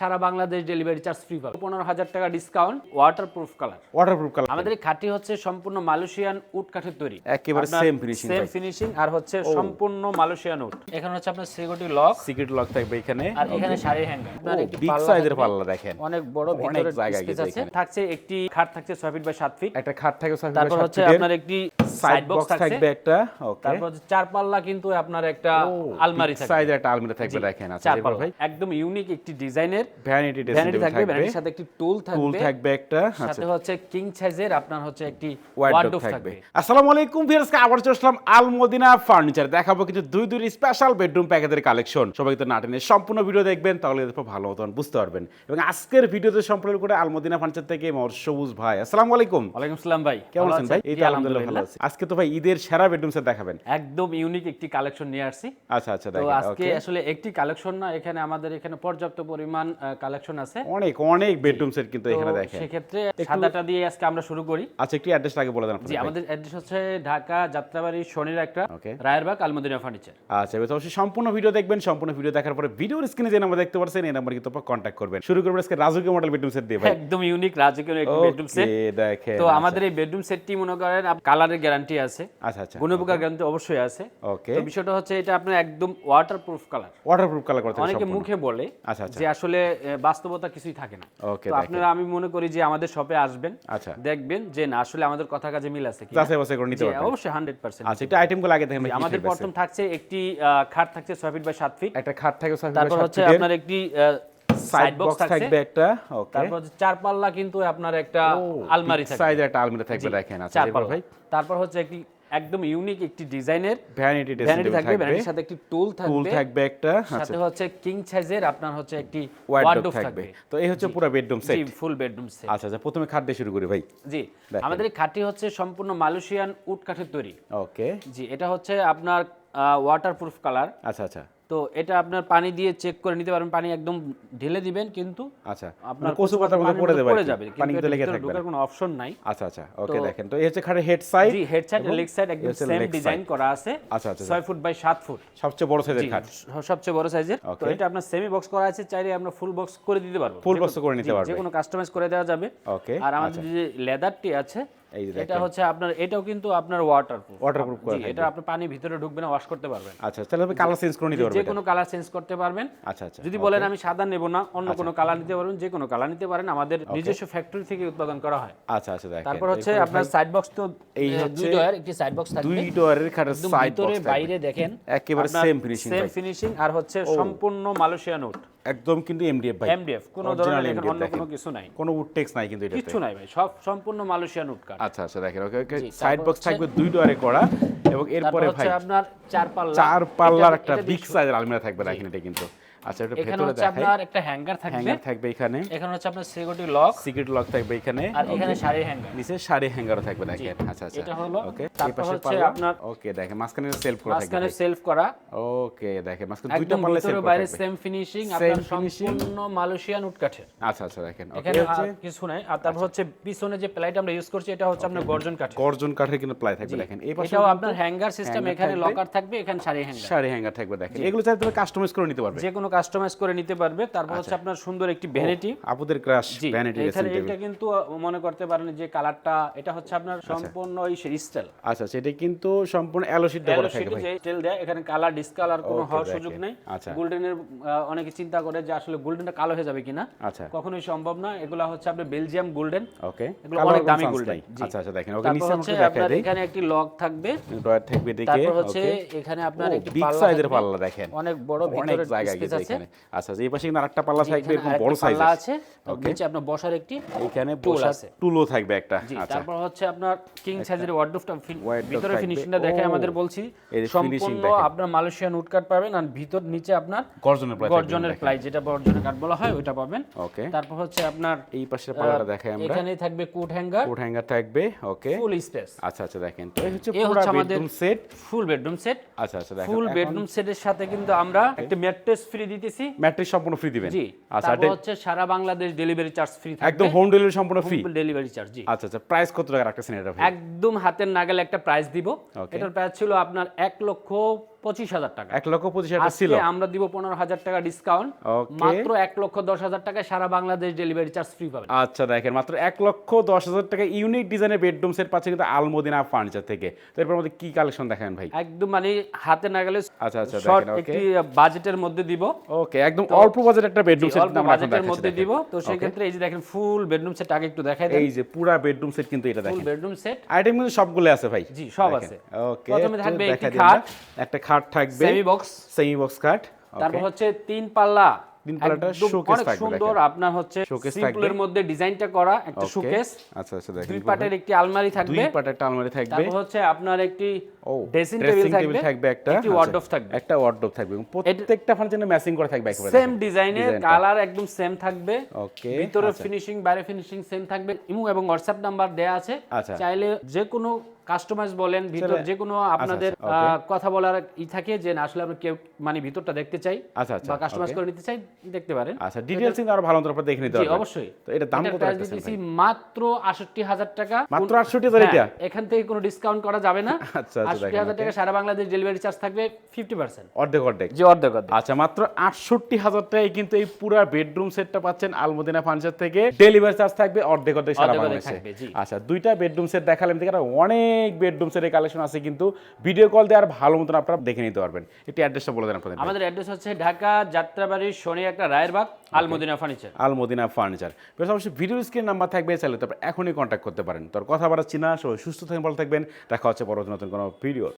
সারা Bangladesh delivery charge free পাবে। পনেরো হাজার টাকা discount water proof colour waterproof colour আমাদের খাটটি হচ্ছে সম্পূর্ণ মালয়েশিয়ান উড কাঠের তৈরি। একেবারে same finishing সেম ফিনিশিং আর হচ্ছে সম্পূর্ণ মালয়েশিয়ান উড এখানে হচ্ছে আপনার সিকিউরিটি লক সিক্রেট লক থাকবে এখানে। আর এখানে শাড়ি হ্যাঙ্গার আপনার একটি বিগ সাইজের পাল্লা দেখেন। অনেক বড় অনেক ভিতরে জায়গা স্পেস আছে। থাকছে একটি খাট থাকছে 6 ফিট বাই 7 ফিট একটা খাট থাকবে ছয় তারপর বাই সাত হচ্ছে আপনার একটি সাইড বক্স থাকবে একটা ওকে তারপর হচ্ছে চার পাল্লা কিন্তু আপনার একটা আলমারি থাকবে। সাইজের একটা আলমারি থাকবে দেখেন আচ্ছা ভাই। একদম ইউনিক একটি ডিজাইনের ভ্যানিটি ভ্যানিটি থাকবে ভ্যানিটির সাথে একটি টুল টুল থাকবে। থাকবে একটা আচ্ছা। সাথে হচ্ছে কিং সাইজের আপনার হচ্ছে একটি ওয়ার্ডরোব থাকবে। আসসালামু আলাইকুম ভিউয়ার্স আবার চলে আসলাম আলমদিনা ফার্নিচার দেখাবো কিছু দুই দুই স্পেশাল বেডরুম প্যাকেজের কালেকশন সবাই নাটেনে সম্পূর্ণ ভিডিও দেখবেন তাহলে এরপর ভালো মতন বুঝতে পারবেন। এবং আজকের ভিডিওতে করে ফার্নিচার থেকে মোর সবুজ ভাই। আসসালামু আলাইকুম। ওয়ালাইকুম আসসালাম ভাই। কেমন আছেন ভাই? এই তো আলহামদুলিল্লাহ ভালো আছি। আজকে তো ভাই ঈদের সেরা বেডরুম সেট দেখাবেন। একদম ইউনিক একটি কালেকশন নিয়ে আসছি। আচ্ছা আচ্ছা তো আজকে আসলে একটি কালেকশন না এখানে আমাদের এখানে পর্যাপ্ত পরিমাণ কালেকশন আছে। অনেক অনেক বেডরুম সেট কিন্তু এখানে দেখেন। সেক্ষেত্রে সাদাটা দিয়ে আজকে আমরা শুরু করি। আচ্ছা একটি অ্যাড্রেস আগে বলে দেন জি আমাদের অ্যাড্রেস হচ্ছে ঢাকা যাত্রাবাড়ি শনির একটা রায়েরবাগ আলমদিনা ফার্নিচার আচ্ছা এবার অবশ্যই সম্পূর্ণ ভিডিও দেখবেন সম্পূর্ণ ভিডিও দেখার পরে ভিডিওর স্ক্রিনে যে নাম্বার দেখতে পাচ্ছেন এই নাম্বার কিন্তু কন্ট্যাক্ট করবেন। শুরু করবেন আজকে রাজুকে মডেল বেডরুম সেট দিয়ে ভাই। একদম ইউনিক রাজকীয় একটি বেডরুম সেট দেখেন তো আমাদের এই বেডরুম সেটটি মনে করেন কালারের গ্যারান্টি আছে। আচ্ছা আচ্ছা। গুণপোকার গ্যারান্টি অবশ্যই আছে। ওকে তো বিষয়টা হচ্ছে এটা আপনার একদম water proof colour waterproof colour করতে অনেকে মুখে বলে আচ্ছা আচ্ছা। যে আসলে এ, বাস্তবতা কিছুই থাকে না। তো আপনারা আমি মনে করি যে আমাদের শপে আসবেন আচ্ছা। দেখবেন যে না আসলে আমাদের কথা কাজে মিল আছে কি যাচাই বাছাই করে নিতে পারবেন। অবশ্যই হান্ড্রেড পার্সেন্ট আচ্ছা একটু আইটেমগুলো আগে দেখেন আমাদের প্রথম থাকছে একটি খাট থাকছে ছয় ফিট বাই সাত ফিট একটা খাট থাকবে ছয় তারপর বাই সাত হচ্ছে আপনার একটি সাইড বক্স থাকবে একটা ওকে তারপর চার পাল্লা কিন্তু আপনার একটা আলমারি থাকবে। সাইজের একটা আলমারি থাকবে দেখেন আচ্ছা চার পাল্লা ভাই। তারপর হচ্ছে একটি একদম ইউনিক একটি ডিজাইনের ভ্যানিটি ভ্যানিটি থাকবে ভ্যানিটির সাথে একটি টুল থাকবে। টুল থাকবে একটা আচ্ছা। সাথে হচ্ছে কিং সাইজের আপনার হচ্ছে একটি ওয়ার্ডরোব থাকবে। তো এই হচ্ছে পুরো বেডরুম সেট জি ফুল বেডরুম সেট আচ্ছা আচ্ছা প্রথমে খাট দিয়ে শুরু করি ভাই। জি আমাদের এই খাটটি হচ্ছে সম্পূর্ণ মালয়েশিয়ান উড কাঠের তৈরি। ওকে জি এটা হচ্ছে আপনার ওয়াটারপ্রুফ কালার আচ্ছা আচ্ছা। তো এটা আপনার পানি দিয়ে চেক করে নিতে পারবেন। পানি একদম ঢেলে দিবেন কিন্তু আচ্ছা আপনার আপনার কচু পাতার মধ্যে পড়ে দেবে পড়ে যাবে পানি কিন্তু কিন্তু লেগে থাকবে ঢোকার কোনো অপশন নাই। আচ্ছা আচ্ছা ওকে দেখেন। তো এই হচ্ছে খাটের হেড সাইড জি হেড সাইড লেগ সাইড একদম সেম ডিজাইন করা আছে। আচ্ছা, আচ্ছা, 6 ফুট বাই 7 ফুট। সবচেয়ে বড় সাইজের খাট। সবচেয়ে বড় সাইজের তো এটা আপনার সেমি বক্স করা আছে চাইলে আমরা ফুল বক্স করে দিতে পারব। ফুল বক্স করে নিতে পারবে। যে কোনো কাস্টমাইজ করে দেওয়া যাবে। ওকে আর আমাদের যে লেদারটি আছে এই যে এটা হচ্ছে আপনার এটাও কিন্তু আপনার ওয়াটারপ্রুফ Waterproof করা এটা আপনার পানি ভিতরে ঢুকবে না ওয়াশ করতে পারবেন। আচ্ছা তাহলে আপনি কালার চেঞ্জ করে নিতে যে কোনো কালার চেঞ্জ করতে পারবেন। আচ্ছা আচ্ছা যদি বলেন আমি সাদা নেব না অন্য কোনো কালার নিতে পারবেন যে কোনো কালার নিতে পারেন আমাদের নিজস্ব ফ্যাক্টরি থেকে উৎপাদন করা হয়। আচ্ছা আচ্ছা দেখেন। তারপর হচ্ছে আপনার সাইড বক্স তো এই এই হচ্ছে দুই ডয়ার একটি সাইড বক্স থাকবে। দুই ডোয়ারের খাটের সাইড বক্স বাইরে দেখেন একেবারে সেম ফিনিশিং আর হচ্ছে সম্পূর্ণ মালয়েশিয়ান উড একদম কিন্তু এমডিএফ ভাই। এমডিএফ কোন ধরনের এখানে অন্য কোনো কিছু নাই। কোনো উড টেক্স নাই কিন্তু এটা কিছু নাই ভাই সব সম্পূর্ণ মালয়েশিয়ান উড কাট আচ্ছা আচ্ছা দেখেন ওকে ওকে সাইড বক্স থাকবে দুই ডোয়ারে করা এবং এরপরে ভাই আপনার চার পাল্লা। চার পাল্লার একটা বিগ সাইজের আলমিরা থাকবে দেখেন এটা কিন্তু। আচ্ছা এটা ভেতরে দেখাই। আপনার একটা হ্যাঙ্গার থাকবে। হ্যাঙ্গার থাকবে এখানে। এখানে হচ্ছে আপনার সিকিউরিটি লক সিক্রেট লক থাকবে এখানে। আর এখানে শাড়ি হ্যাঙ্গার নিচে শাড়ি হ্যাঙ্গারও থাকবে দেখেন। আচ্ছা আচ্ছা। এটা হলো, ওকে এই পাশে পাল্লা আপনার- ওকে দেখেন মাঝখানে সেলফ করা থাকবে। মাঝখানে সেলফ করা। ওকে দেখেন মাঝখানে দুইটা একদম পাল্লা ভিতরে সেলফ বাইরে থাকবে। সেম ফিনিশিং আপনার সম্পূর্ণ মালয়েশিয়ান উড কাঠের। আচ্ছা আচ্ছা দেখেন। ওকে এখানে কিছু নাই। আর তারপর হচ্ছে পিছনে যে প্লাইট আমরা ইউজ করছি এটা হচ্ছে আপনার গর্জন কাঠের। গর্জন কাঠের কিন্তু প্লাই থাকবে দেখেন। এই পাশে এটাও আপনার হ্যাঙ্গার সিস্টেম এখানে লকার থাকবে এখানে শাড়ি হ্যাঙ্গার শাড়ি হ্যাঙ্গার থাকবে দেখেন। এগুলো চাইলে তুমি কাস্টমাইজ করে নিতে পারবে। যে কোনো কাস্টমাইজ করে নিতে পারবে। তারপর হচ্ছে আপনার সুন্দর একটি ভ্যানিটি আপুদের ক্রাশ ভ্যানিটি এখানে এটা কিন্তু মনে করতে পারেন যে কালারটা এটা হচ্ছে আপনার সম্পূর্ণ ওই স্টাইল আচ্ছা সেটা কিন্তু সম্পূর্ণ অ্যালো শিট দেওয়া থাকবে ভাই। স্টাইল দেয় এখানে কালার ডিসকালার কোনো হওয়ার সুযোগ নেই। আচ্ছা। গোল্ডেনের অনেকে চিন্তা করে যে আসলে গোল্ডেনটা কালো হয়ে যাবে কিনা। আচ্ছা। কখনোই সম্ভব না এগুলা হচ্ছে আপনার বেলজিয়াম গোল্ডেন ওকে এগুলো অনেক দামি গোল্ডেন আচ্ছা আচ্ছা দেখেন। ওকে নিচে আমাকে দেখাই দেই। এখানে একটি লক থাকবে। ডয়ার থাকবে দেখে তারপর হচ্ছে এখানে আপনার একটি পাল্লা সাইজের পাল্লা দেখেন। অনেক বড় ভিতরে জায়গা এখানে আচ্ছা এই পাশে কিন্তু আরেকটা পাল্লা থাকবে এরকম বড় সাইজের আছে। নিচে আপনার বসার একটি বসার আছে। টুলও থাকবে একটা। আচ্ছা। তারপর হচ্ছে আপনার কিং সাইজের ওয়ার্ডরোবটা ভিতরে ফিনিশিংটা দেখে আমাদের বলছি সম্পূর্ণ আপনার মালয়েশিয়ান উড কাট পাবেন আর ভিতর নিচে আপনার গর্জনের প্রায় গর্জনের প্লাই যেটা গর্জনের বলা হয় ওইটা পাবেন। ওকে তারপর হচ্ছে আপনার এই পাশের পাল্লাটা দেখাই আমরা। এখানেই থাকবে কোট হ্যাঙ্গার কোট হ্যাঙ্গার থাকবে ওকে ফুল স্পেস আচ্ছা আচ্ছা দেখেন। তো এই হচ্ছে পুরো bedroom set full bedroom set আচ্ছা আচ্ছা দেখেন। ফুল বেডরুম সেটের সাথে কিন্তু আমরা একটা ম্যাট্রেস ফ্রি দিতেছি। ম্যাট্রিক সম্পূর্ণ ফ্রি দিবেন। জি। আচ্ছা, হচ্ছে সারা বাংলাদেশ ডেলিভারি চার্জ ফ্রি থাকবে। একদম হোম ডেলিভারি সম্পূর্ণ ফ্রি ডেলিভারি চার্জ জি। আচ্ছা আচ্ছা প্রাইস কত টাকা রাখতেছেন এটা একদম হাতের নাগালে একটা প্রাইস দিব। এটার প্রাইস ছিল আপনার এক লক্ষ পঁচিশ হাজার টাকা। এক লক্ষ পঁচিশ হাজার ছিল। আমরা দিব পনেরো হাজার টাকা ডিসকাউন্ট মাত্র এক লক্ষ দশ হাজার টাকায় সারা বাংলাদেশ ডেলিভারি চার্জ ফ্রি পাবেন। আচ্ছা দেখেন মাত্র এক লক্ষ দশ হাজার টাকা ইউনিক ডিজাইনের বেডরুম সেট পাচ্ছে কিন্তু আলমদিনা ফার্নিচার থেকে। তো এরপর আমাদের কি কালেকশন দেখেন ভাই? একদম মানে হাতে নাগালে আচ্ছা, আচ্ছা, শর্ট একটি বাজেটের মধ্যে দিব। ওকে একদম অল্প বাজেট একটা বেডরুম সেট অল্প বাজেটের মধ্যে দিব। তো সেই ক্ষেত্রে এই যে দেখেন ফুল বেডরুম সেট আগে একটু দেখাই দেন। এই যে পুরা বেডরুম সেট কিন্তু এটা ফুল বেডরুম সেট আইটেম কিন্তু সবগুলো আছে ভাই। জি, সব আছে। ওকে প্রথমে থাকবে একটি খাট। একটা খাট থাকবে। সেমি বক্স সেমি বক্স খাট। তারপর হচ্ছে তিন পাল্লা। তিন পাল্লাটা অনেক থাকবে সুন্দর আপনার হচ্ছে Showcase সিম্পলের। মধ্যে ডিজাইনটা করা একটা. শোকেস আচ্ছা আচ্ছা দেখেন দুই পাটের একটি আলমারি থাকবে। দুই পাটের একটা আলমারি থাকবে। তারপর হচ্ছে আপনার একটি ড্রেসিং টেবিল থাকবে। থাকবে একটা। একটি আচ্ছা, ওয়ার্ডরোব থাকবে। একটা ওয়ার্ডরোব থাকবে। প্রত্যেকটা ফার্নিচার ম্যাচিং করে থাকবে একেবারে সেম। ডিজাইনের কালার একদম সেম থাকবে। ওকে ভিতরে আচ্ছা। ফিনিশিং বাইরে ফিনিশিং সেম থাকবে। ইমো এবং হোয়াটসঅ্যাপ নাম্বার দেয়া আছে। আচ্ছা। চাইলে যে কোনো কাস্টমাইজ বলেন ভিতর যে কোনো আপনাদের আচ্ছা, okay. আহ, কথা বলার ই থাকে যে না আসলে আমরা কেউ মানে ভিতরটা দেখতে চাই আচ্ছা আচ্ছা বা কাস্টমাইজ করে নিতে চাই দেখতে পারেন। আচ্ছা ডিটেইলস কিন্তু আরও ভালো মতো আপনারা দেখে নিতে জি পারবেন অবশ্যই। তো এটা দাম কত রাখতেছেন মাত্র আটষট্টি হাজার টাকা। মাত্র 68,000 এটা? হ্যাঁ, এখান থেকে কোনো ডিসকাউন্ট করা যাবে না। আচ্ছা, আচ্ছা, আটষট্টি দেখেন, হাজার okay. টাকা সারা বাংলাদেশ ডেলিভারি চার্জ থাকবে ফিফটি পার্সেন্ট অর্ধেক অর্ধেক। জি অর্ধেক অর্ধেক। আচ্ছা মাত্র আটষট্টি হাজার টাকায় কিন্তু এই পুরো বেডরুম সেটটা পাচ্ছেন আলমদিনা ফার্নিচার থেকে। ডেলিভারি চার্জ থাকবে অর্ধেক অর্ধেক সারা বাংলাদেশে। আচ্ছা দুইটা বেডরুম সেট দেখালাম থেকে আরও অনেক বেডরুম সেটের কালেকশন আছে কিন্তু ভিডিও কল দিয়ে আর ভালো মতন আপনারা দেখে নিতে পারবেন। একটি অ্যাড্রেসটা বলে দেন আপনাদের। আমাদের অ্যাড্রেস হচ্ছে ঢাকা যাত্রাবাড়ির শনি একটা রায়ের bug Almadina furniture Almadina furniture বেশ অবশ্যই ভিডিও স্ক্রিন নাম্বার থাকবে চাইলে তারপর এখনই কন্ট্যাক্ট করতে পারেন। তোর কথা বাড়াচ্ছি চিনা সবাই সুস্থ থাকবেন ভালো থাকবেন। দেখা হচ্ছে পরবর্তী নতুন কোনো ভিডিও